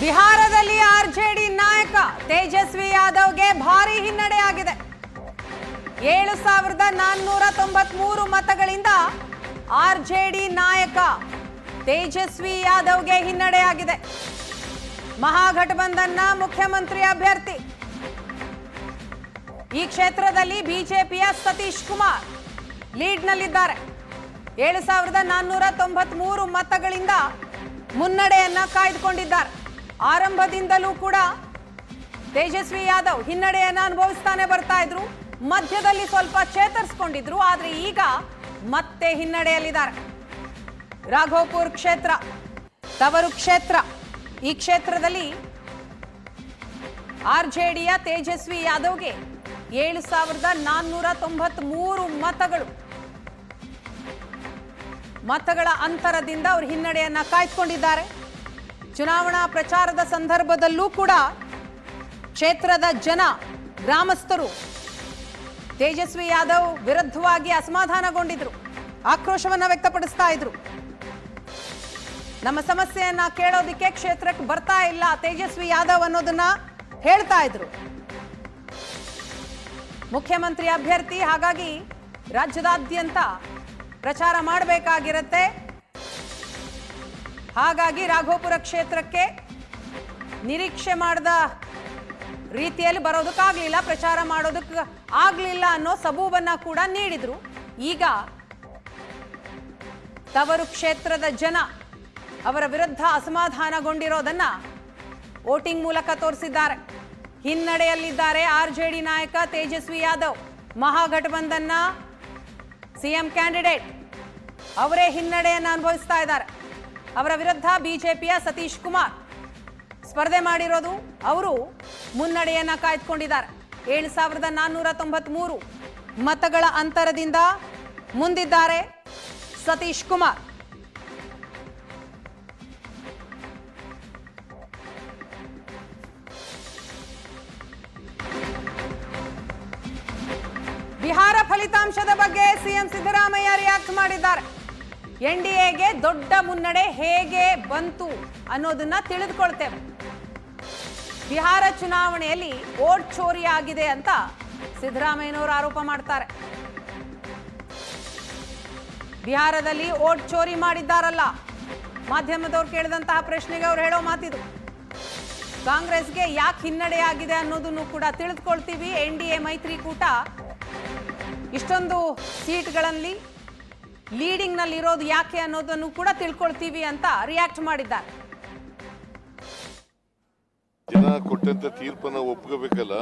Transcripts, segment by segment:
ಬಿಹಾರದಲ್ಲಿ ಆರ್ಜೆಡಿ ನಾಯಕ ತೇಜಸ್ವಿ ಯಾದವ್ಗೆ ಭಾರಿ ಹಿನ್ನಡೆಯಾಗಿದೆ ಏಳು ಸಾವಿರದ ನಾನ್ನೂರ ತೊಂಬತ್ಮೂರು ಮತಗಳಿಂದ ಆರ್ಜೆಡಿ ನಾಯಕ ತೇಜಸ್ವಿ ಯಾದವ್ಗೆ ಹಿನ್ನಡೆಯಾಗಿದೆ ಮಹಾಗಠಬಂಧನ್ನ ಮುಖ್ಯಮಂತ್ರಿ ಅಭ್ಯರ್ಥಿ. ಈ ಕ್ಷೇತ್ರದಲ್ಲಿ ಬಿಜೆಪಿಯ ಸತೀಶ್ ಕುಮಾರ್ ಲೀಡ್ನಲ್ಲಿದ್ದಾರೆ. ಏಳು ಸಾವಿರದ ನಾನ್ನೂರ ತೊಂಬತ್ಮೂರು ಮತಗಳಿಂದ ಮುನ್ನಡೆಯನ್ನ ಕಾಯ್ದುಕೊಂಡಿದ್ದಾರೆ. ಆರಂಭದಿಂದಲೂ ಕೂಡ ತೇಜಸ್ವಿ ಯಾದವ್ ಹಿನ್ನಡೆಯನ್ನ ಅನುಭವಿಸ್ತಾನೆ ಬರ್ತಾ ಇದ್ರು. ಮಧ್ಯದಲ್ಲಿ ಸ್ವಲ್ಪ ಚೇತರಿಸ್ಕೊಂಡಿದ್ರು, ಆದ್ರೆ ಈಗ ಮತ್ತೆ ಹಿನ್ನಡೆಯಲ್ಲಿದ್ದಾರೆ. ರಾಘೋಪುರ್ ಕ್ಷೇತ್ರ, ತವರು ಕ್ಷೇತ್ರ. ಈ ಕ್ಷೇತ್ರದಲ್ಲಿ ಆರ್ಜೆಡಿಯ ತೇಜಸ್ವಿ ಯಾದವ್ಗೆ ಏಳು ಸಾವಿರದ ನಾನ್ನೂರ ತೊಂಬತ್ ಮೂರು ಮತಗಳು. ಮತಗಳ ಅಂತರದಿಂದ ಅವರು ಹಿನ್ನಡೆಯನ್ನ ಕಾಯ್ದುಕೊಂಡಿದ್ದಾರೆ. ಚುನಾವಣಾ ಪ್ರಚಾರದ ಸಂದರ್ಭದಲ್ಲೂ ಕೂಡ ಕ್ಷೇತ್ರದ ಜನ, ಗ್ರಾಮಸ್ಥರು ತೇಜಸ್ವಿ ಯಾದವ್ ವಿರುದ್ಧವಾಗಿ ಅಸಮಾಧಾನಗೊಂಡಿದ್ರು, ಆಕ್ರೋಶವನ್ನ ವ್ಯಕ್ತಪಡಿಸ್ತಾ ಇದ್ರು. ನಮ್ಮ ಸಮಸ್ಯೆಯನ್ನ ಕೇಳೋದಿಕ್ಕೆ ಕ್ಷೇತ್ರಕ್ಕೆ ಬರ್ತಾ ಇಲ್ಲ ತೇಜಸ್ವಿ ಯಾದವ್ ಅನ್ನೋದನ್ನ ಹೇಳ್ತಾ ಇದ್ರು. ಮುಖ್ಯಮಂತ್ರಿ ಅಭ್ಯರ್ಥಿ, ಹಾಗಾಗಿ ರಾಜ್ಯದಾದ್ಯಂತ ಪ್ರಚಾರ ಮಾಡಬೇಕಾಗಿರುತ್ತೆ. ಹಾಗಾಗಿ ರಾಘೋಪುರ ಕ್ಷೇತ್ರಕ್ಕೆ ನಿರೀಕ್ಷೆ ಮಾಡಿದ ರೀತಿಯಲ್ಲಿ ಬರೋದಕ್ಕಾಗಲಿಲ್ಲ, ಪ್ರಚಾರ ಮಾಡೋದಕ್ಕೆ ಆಗಲಿಲ್ಲ ಅನ್ನೋ ಸಬೂಬನ್ನು ಕೂಡ ನೀಡಿದರು. ಈಗ ತವರು ಕ್ಷೇತ್ರದ ಜನ ಅವರ ವಿರುದ್ಧ ಅಸಮಾಧಾನಗೊಂಡಿರೋದನ್ನ ವೋಟಿಂಗ್ ಮೂಲಕ ತೋರಿಸಿದ್ದಾರೆ. ಹಿನ್ನಡೆಯಲ್ಲಿದ್ದಾರೆ ಆರ್ ಜೆ ಡಿ ನಾಯಕ ತೇಜಸ್ವಿ ಯಾದವ್. ಮಹಾಗಠಬಂಧನ್ನ ಸಿಎಂ ಕ್ಯಾಂಡಿಡೇಟ್ ಅವರೇ ಹಿನ್ನಡೆಯನ್ನು ಅನುಭವಿಸ್ತಾ ಇದ್ದಾರೆ. ಅವರ ವಿರುದ್ಧ ಬಿಜೆಪಿಯ ಸತೀಶ್ ಕುಮಾರ್ ಸ್ಪರ್ಧೆ ಮಾಡಿರೋದು ಅವರು ಮುನ್ನಡೆಯನ್ನ ಕಾಯ್ದುಕೊಂಡಿದ್ದಾರೆ. ಏಳು ಸಾವಿರದ ನಾನ್ನೂರ ತೊಂಬತ್ಮೂರು ಮತಗಳ ಅಂತರದಿಂದ ಮುಂದಿದ್ದಾರೆ ಸತೀಶ್ ಕುಮಾರ್. ಬಿಹಾರ ಫಲಿತಾಂಶದ ಬಗ್ಗೆ ಸಿಎಂ ಸಿದ್ದರಾಮಯ್ಯ ರಿಯಾಕ್ಟ್ ಮಾಡಿದ್ದಾರೆ. ಎನ್ಡಿಎಗೆ ದೊಡ್ಡ ಮುನ್ನಡೆ ಹೇಗೆ ಬಂತು ಅನ್ನೋದನ್ನ ತಿಳಿದುಕೊಳ್ತೇವೆ. ಬಿಹಾರ ಚುನಾವಣೆಯಲ್ಲಿ ಓಟ್ ಚೋರಿ ಆಗಿದೆ ಅಂತ ಸಿದ್ದರಾಮಯ್ಯನವರು ಆರೋಪ ಮಾಡ್ತಾರೆ. ಬಿಹಾರದಲ್ಲಿ ಓಟ್ ಚೋರಿ ಮಾಡಿದ್ದಾರಲ್ಲ. ಮಾಧ್ಯಮದವ್ರು ಕೇಳಿದಂತಹ ಪ್ರಶ್ನೆಗೆ ಅವ್ರು ಹೇಳೋ ಮಾತಿದು. ಕಾಂಗ್ರೆಸ್ಗೆ ಯಾಕೆ ಹಿನ್ನಡೆಯಾಗಿದೆ ಅನ್ನೋದನ್ನು ಕೂಡ ತಿಳಿದುಕೊಳ್ತೀವಿ. ಎನ್ ಡಿ ಎ ಮೈತ್ರಿಕೂಟ ಇಷ್ಟೊಂದು ಸೀಟ್ಗಳಲ್ಲಿ ಲೀಡಿಂಗ್ನಲ್ಲಿ ಇರೋದು ಯಾಕೆ ಅನ್ನೋದನ್ನು ಕೂಡ ತಿಳ್ಕೊಳ್ತೀವಿ ಅಂತ ರಿಯಾಕ್ಟ್ ಮಾಡಿದ್ದಾರೆ. ಜನ ಕೊಟ್ಟಂತ ತೀರ್ಪನ್ನ ಒಪ್ಕೋಬೇಕಲ್ಲ?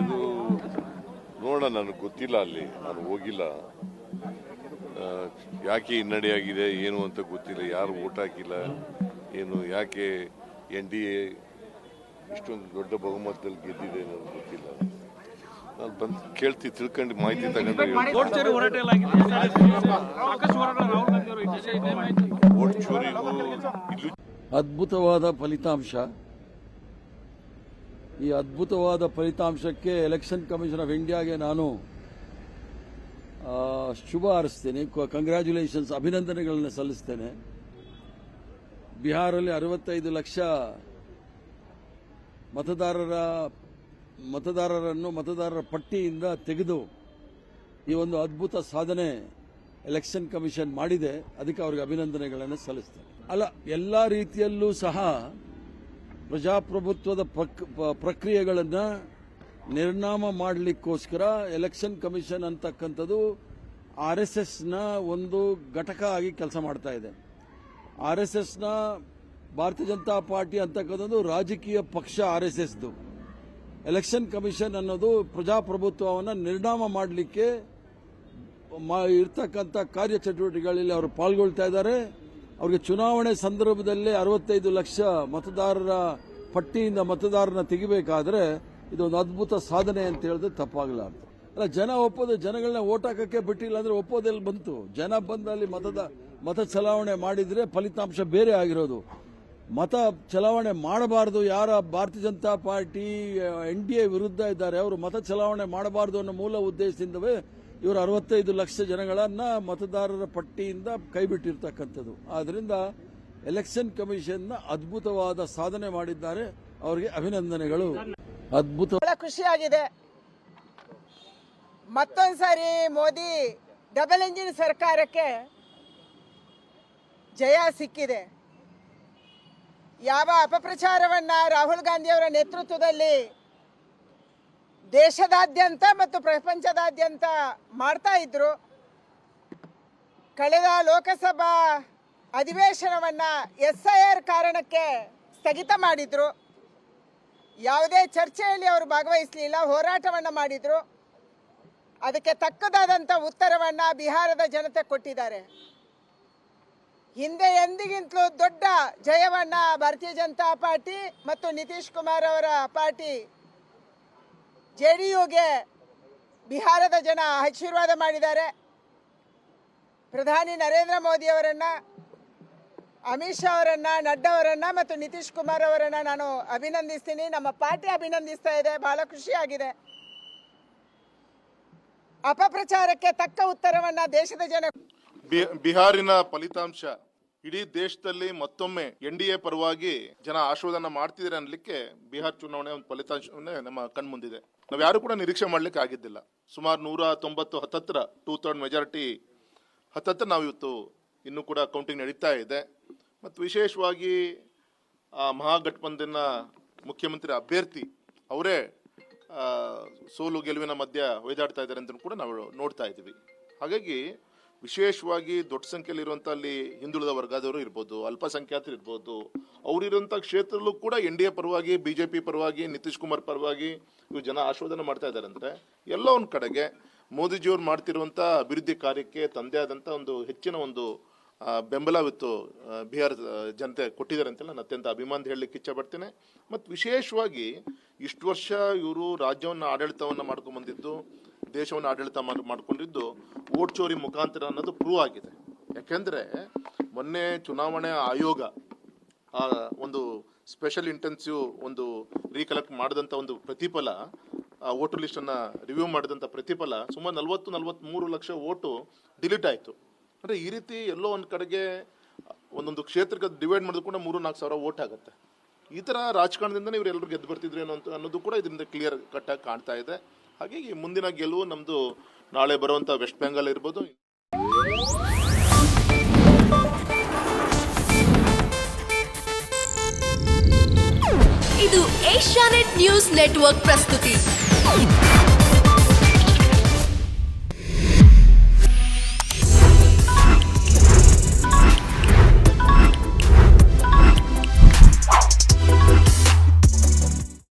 ಅದು ನೋಡೋಣ, ನನಗೆ ಗೊತ್ತಿಲ್ಲ ಅಲ್ಲಿ. ನಾನು ಹೋಗಿಲ್ಲ. ಯಾಕೆ ಹಿನ್ನಡೆಯಾಗಿದೆ, ಏನು ಅಂತ ಗೊತ್ತಿಲ್ಲ. ಯಾರು ಓಟ್ ಹಾಕಿಲ್ಲ, ಏನು, ಯಾಕೆ ಎನ್ ಡಿ ಎ ಇಷ್ಟೊಂದು ದೊಡ್ಡ ಬಹುಮತದಲ್ಲಿ ಗೆದ್ದಿದೆ ನನಗೆ ಗೊತ್ತಿಲ್ಲ. ನಾನು ಬಂದು ಕೇಳ್ತಿ ತಿಳ್ಕೊಂಡು ಮಾಹಿತಿ ತಗೊಂಡು ಚೋರಿಗೂ ಇಲ್ಲೂ ಅದ್ಭುತವಾದ ಫಲಿತಾಂಶ. ಈ ಅದ್ಭುತವಾದ ಫಲಿತಾಂಶಕ್ಕೆ ಎಲೆಕ್ಷನ್ ಕಮಿಷನ್ ಆಫ್ ಇಂಡಿಯಾಗೆ ನಾನು ಆ, ಶುಭ ಹಾರಿಸ್ತೇನೆ. ಕಂಗ್ರ್ಯಾಚುಲೇಷನ್ಸ್ ಅಭಿನಂದನೆಗಳನ್ನು ಸಲ್ಲಿಸ್ತೇನೆ. ಬಿಹಾರಲ್ಲಿ ಅರವತ್ತೈದು ಲಕ್ಷ ಮತದಾರರ ಮತದಾರರನ್ನು ಮತದಾರರ ಪಟ್ಟಿಯಿಂದ ತೆಗೆದು ಈ ಒಂದು ಅದ್ಭುತ ಸಾಧನೆ ಎಲೆಕ್ಷನ್ ಕಮಿಷನ್ ಮಾಡಿದೆ, ಅದಕ್ಕೆ ಅವರಿಗೆ ಅಭಿನಂದನೆಗಳನ್ನು ಸಲ್ಲಿಸ್ತೇನೆ. ಅಲ್ಲ, ಎಲ್ಲ ರೀತಿಯಲ್ಲೂ ಸಹ ಪ್ರಜಾಪ್ರಭುತ್ವದ ಪ್ರಕ್- ಪ್ರಕ್ರಿಯೆಗಳನ್ನು ನಿರ್ನಾಮ ಮಾಡಲಿಕ್ಕೋಸ್ಕರ ಎಲೆಕ್ಷನ್ ಕಮಿಷನ್ ಅಂತಕ್ಕಂಥದ್ದು ಆರ್ ಎಸ್ ಎಸ್ನ ಒಂದು ಘಟಕ ಆಗಿ ಕೆಲಸ ಮಾಡ್ತಾ ಇದೆ. ಆರ್ ಎಸ್ ಎಸ್ನ ಭಾರತೀಯ ಜನತಾ ಪಾರ್ಟಿ ಅಂತಕ್ಕಂಥದ್ದು ರಾಜಕೀಯ ಪಕ್ಷ ಆರ್ ಎಸ್ ಎಸ್ದು. ಎಲೆಕ್ಷನ್ ಕಮಿಷನ್ ಅನ್ನೋದು ಪ್ರಜಾಪ್ರಭುತ್ವವನ್ನು ನಿರ್ಣಾಮ ಮಾಡಲಿಕ್ಕೆ ಇರ್ತಕ್ಕಂಥ ಕಾರ್ಯಚಟುವಟಿಕೆಗಳಲ್ಲಿ ಅವರು ಪಾಲ್ಗೊಳ್ತಾ ಇದ್ದಾರೆ. ಅವರಿಗೆ ಚುನಾವಣೆ ಸಂದರ್ಭದಲ್ಲಿ ಅರವತ್ತೈದು ಲಕ್ಷ ಮತದಾರರ ಪಟ್ಟಿಯಿಂದ ಮತದಾರನ ತೆಗಿಬೇಕಾದ್ರೆ ಇದೊಂದು ಅದ್ಭುತ ಸಾಧನೆ ಅಂತ ಹೇಳಿದ್ರೆ ತಪ್ಪಾಗಲಾರ್ದು ಅಲ್ಲ, ಜನ ಒಪ್ಪೋದು ಜನಗಳನ್ನ ಓಟ್ ಹಾಕಕ್ಕೆ ಬಿಟ್ಟಿಲ್ಲ ಅಂದ್ರೆ ಒಪ್ಪೋದೆಲ್ಲಿ ಬಂತು? ಜನ ಬಂದಲ್ಲಿ ಮತದ ಮತ ಚಲಾವಣೆ ಮಾಡಿದ್ರೆ ಫಲಿತಾಂಶ ಬೇರೆ ಆಗಿರೋದು. ಮತ ಚಲಾವಣೆ ಮಾಡಬಾರದು, ಯಾರ ಭಾರತೀಯ ಜನತಾ ಪಾರ್ಟಿ ಎನ್ ಡಿ ವಿರುದ್ಧ ಇದ್ದಾರೆ, ಅವರು ಮತ ಚಲಾವಣೆ ಮಾಡಬಾರದು ಅನ್ನೋ ಮೂಲ ಉದ್ದೇಶದಿಂದವೇ ಇವರು ಅರವತ್ತೈದು ಲಕ್ಷ ಜನಗಳನ್ನ ಮತದಾರರ ಪಟ್ಟಿಯಿಂದ ಕೈಬಿಟ್ಟಿರ್ತಕ್ಕಂಥದ್ದು. ಆದ್ದರಿಂದ ಎಲೆಕ್ಷನ್ ಕಮಿಷನ್ನ ಅದ್ಭುತವಾದ ಸಾಧನೆ ಮಾಡಿದ್ದಾರೆ. ಅವರಿಗೆ ಅಭಿನಂದನೆಗಳು. ಅದ್ಭುತ ಖುಷಿಯಾಗಿದೆ. ಮತ್ತೊಂದ್ಸಾರಿ ಮೋದಿ ಡಬಲ್ ಇಂಜಿನ್ ಸರ್ಕಾರಕ್ಕೆ ಜಯ ಸಿಕ್ಕಿದೆ. ಯಾವ ಅಪಪ್ರಚಾರವನ್ನ ರಾಹುಲ್ ಗಾಂಧಿಯವರ ನೇತೃತ್ವದಲ್ಲಿ ದೇಶದಾದ್ಯಂತ ಮತ್ತು ಪ್ರಪಂಚದಾದ್ಯಂತ ಮಾಡ್ತಾ ಇದ್ರು, ಕಳೆದ ಲೋಕಸಭಾ ಅಧಿವೇಶನವನ್ನ ಎಸ್ ಐ ಆರ್ ಕಾರಣಕ್ಕೆ ಸ್ಥಗಿತ ಮಾಡಿದ್ರು. ಯಾವುದೇ ಚರ್ಚೆಯಲ್ಲಿ ಅವರು ಭಾಗವಹಿಸಲಿಲ್ಲ, ಹೋರಾಟವನ್ನ ಮಾಡಿದ್ರು. ಅದಕ್ಕೆ ತಕ್ಕದಾದಂಥ ಉತ್ತರವನ್ನ ಬಿಹಾರದ ಜನತೆ ಕೊಟ್ಟಿದ್ದಾರೆ. ಹಿಂದೆ ಎಂದಿಗಿಂತಲೂ ದೊಡ್ಡ ಜಯವನ್ನ ಭಾರತೀಯ ಜನತಾ ಪಾರ್ಟಿ ಮತ್ತು ನಿತೀಶ್ ಕುಮಾರ್ ಅವರ ಪಾರ್ಟಿ. ಜೆ ಡಿ ಯುಗೆ ಬಿಹಾರದ ಜನ ಆಶೀರ್ವಾದ ಮಾಡಿದ್ದಾರೆ. ಪ್ರಧಾನಿ ನರೇಂದ್ರ ಮೋದಿ ಅವರನ್ನ, ಅಮಿತ್ ಶಾ ಅವರನ್ನ, ನಡ್ಡಾ ಅವರನ್ನ ಮತ್ತು ನಿತೀಶ್ ಕುಮಾರ್ ಅವರನ್ನ ನಾನು ಅಭಿನಂದಿಸ್ತೀನಿ. ನಮ್ಮ ಪಾರ್ಟಿ ಅಭಿನಂದಿಸ್ತಾ ಇದೆ. ಬಹಳ ಖುಷಿಯಾಗಿದೆ ಅಪಪ್ರಚಾರಕ್ಕೆ ತಕ್ಕ ಉತ್ತರವನ್ನ ದೇಶದ ಜನ ಬಿಹಾರಿನ ಫಲಿತಾಂಶ. ಇಡೀ ದೇಶದಲ್ಲಿ ಮತ್ತೊಮ್ಮೆ ಎನ್ ಡಿ ಎ ಪರವಾಗಿ ಜನ ಆಶೋಧನ ಮಾಡ್ತಿದ್ದಾರೆ ಅನ್ಲಿಕ್ಕೆ ಬಿಹಾರ್ ಚುನಾವಣೆ ಒಂದು ಫಲಿತಾಂಶವನ್ನೇ ನಮ್ಮ ಕಣ್ಮುಂದಿದೆ. ನಾವು ಯಾರು ಕೂಡ ನಿರೀಕ್ಷೆ ಮಾಡ್ಲಿಕ್ಕೆ ಆಗಿದ್ದಿಲ್ಲ. ಸುಮಾರು ನೂರ ತೊಂಬತ್ತು ಹತ್ತತ್ರ ಟೂ ಥರ್ಡ್ ಮೆಜಾರಿಟಿ ಹತ್ತತ್ರ ನಾವು ಇವತ್ತು ಇನ್ನೂ ಕೂಡ ಕೌಂಟಿಂಗ್ ನಡೀತಾ ಇದೆ. ಮತ್ತು ವಿಶೇಷವಾಗಿ ಆ ಮಹಾಗಠಬಂಧನ ಮುಖ್ಯಮಂತ್ರಿ ಅಭ್ಯರ್ಥಿ ಅವರೇ ಸೋಲು ಗೆಲುವಿನ ಮಧ್ಯ ಒಯ್ದಾಡ್ತಾ ಇದ್ದಾರೆ ಅಂತ ಕೂಡ ನಾವು ನೋಡ್ತಾ ಇದ್ದೀವಿ. ಹಾಗಾಗಿ ವಿಶೇಷವಾಗಿ ದೊಡ್ಡ ಸಂಖ್ಯೆಯಲ್ಲಿ ಇರುವಂತ ಅಲ್ಲಿ ಹಿಂದುಳಿದ ವರ್ಗದವರು ಇರ್ಬೋದು, ಅಲ್ಪಸಂಖ್ಯಾತರು ಇರ್ಬೋದು ಅವರಿರುವಂಥ ಕ್ಷೇತ್ರದಲ್ಲೂ ಕೂಡ ಎನ್ ಡಿ ಎ ಪರವಾಗಿ, ಬಿ ಜೆ ಪಿ ಪರವಾಗಿ, ನಿತೀಶ್ ಕುಮಾರ್ ಪರವಾಗಿ ಇವು ಜನ ಆಶೋಧನೆ ಮಾಡ್ತಾ ಇದ್ದಾರೆ ಅಂದರೆ ಎಲ್ಲ ಒಂದು ಕಡೆಗೆ ಮೋದಿಜಿಯವ್ರು ಮಾಡ್ತಿರುವಂಥ ಅಭಿವೃದ್ಧಿ ಕಾರ್ಯಕ್ಕೆ ತಂದೆ ಆದಂಥ ಒಂದು ಹೆಚ್ಚಿನ ಒಂದು ಬೆಂಬಲವಿತ್ತು ಬಿಹಾರ ಜನತೆ ಕೊಟ್ಟಿದ್ದಾರೆ ಅಂತ ನಾನು ಅತ್ಯಂತ ಅಭಿಮಾನ ಹೇಳಲಿಕ್ಕೆ ಇಚ್ಛೆ ಪಡ್ತೇನೆ. ಮತ್ತು ವಿಶೇಷವಾಗಿ ಇಷ್ಟು ವರ್ಷ ಇವರು ರಾಜ್ಯವನ್ನು ಆಡಳಿತವನ್ನು ಮಾಡ್ಕೊಂಡು ಬಂದಿದ್ದು ದೇಶವನ್ನು ಆಡಳಿತ ಮಾಡಿಕೊಂಡಿದ್ದು ಓಟ್ ಚೋರಿ ಮುಖಾಂತರ ಅನ್ನೋದು ಪ್ರೂವ್ ಆಗಿದೆ. ಯಾಕೆಂದರೆ ಮೊನ್ನೆ ಚುನಾವಣೆ ಆಯೋಗ, ಆ, ಒಂದು ಸ್ಪೆಷಲ್ ಇಂಟೆನ್ಸಿವ್ ಒಂದು ರೀಕಲೆಕ್ಟ್ ಮಾಡಿದಂಥ ಒಂದು ಪ್ರತಿಫಲ ವೋಟರ್ ಲಿಸ್ಟನ್ನು ರಿವ್ಯೂ ಮಾಡಿದಂಥ ಪ್ರತಿಫಲ ಸುಮಾರು ನಲ್ವತ್ತು ನಲ್ವತ್ತ್ಮೂರು ಲಕ್ಷ ಓಟು ಡಿಲೀಟ್ ಆಯಿತು. ಅಂದರೆ ಈ ರೀತಿ ಎಲ್ಲೋ ಒಂದು ಕಡೆಗೆ ಒಂದೊಂದು ಕ್ಷೇತ್ರಕ್ಕೆ ಡಿವೈಡ್ ಮಾಡಿದ್ರು ಕೂಡ ಮೂರು, ನಾಲ್ಕು ಸಾವಿರ ಓಟ್ ಆಗುತ್ತೆ. ಈ ಥರ ರಾಜಕಾರಣದಿಂದ ಇವರೆಲ್ಲರೂ ಗೆದ್ದು ಬರ್ತಿದ್ರು ಏನೋ ಅಂತ ಅನ್ನೋದು ಕೂಡ ಇದರಿಂದ ಕ್ಲಿಯರ್ ಕಟ್ಟಾಗಿ ಕಾಣ್ತಾ ಇದೆ. ಹಾಗಾಗಿ ಮುಂದಿನ ಗೆಲುವು ನಮ್ಮದು ನಾಳೆ ಬರುವಂಥ ವೆಸ್ಟ್ ಬೆಂಗಾಲ್ ಇರ್ಬೋದು. ಇದು ಏಷ್ಯಾನೆಟ್ ನ್ಯೂಸ್ ನೆಟ್ವರ್ಕ್ ಪ್ರಸ್ತುತಿ.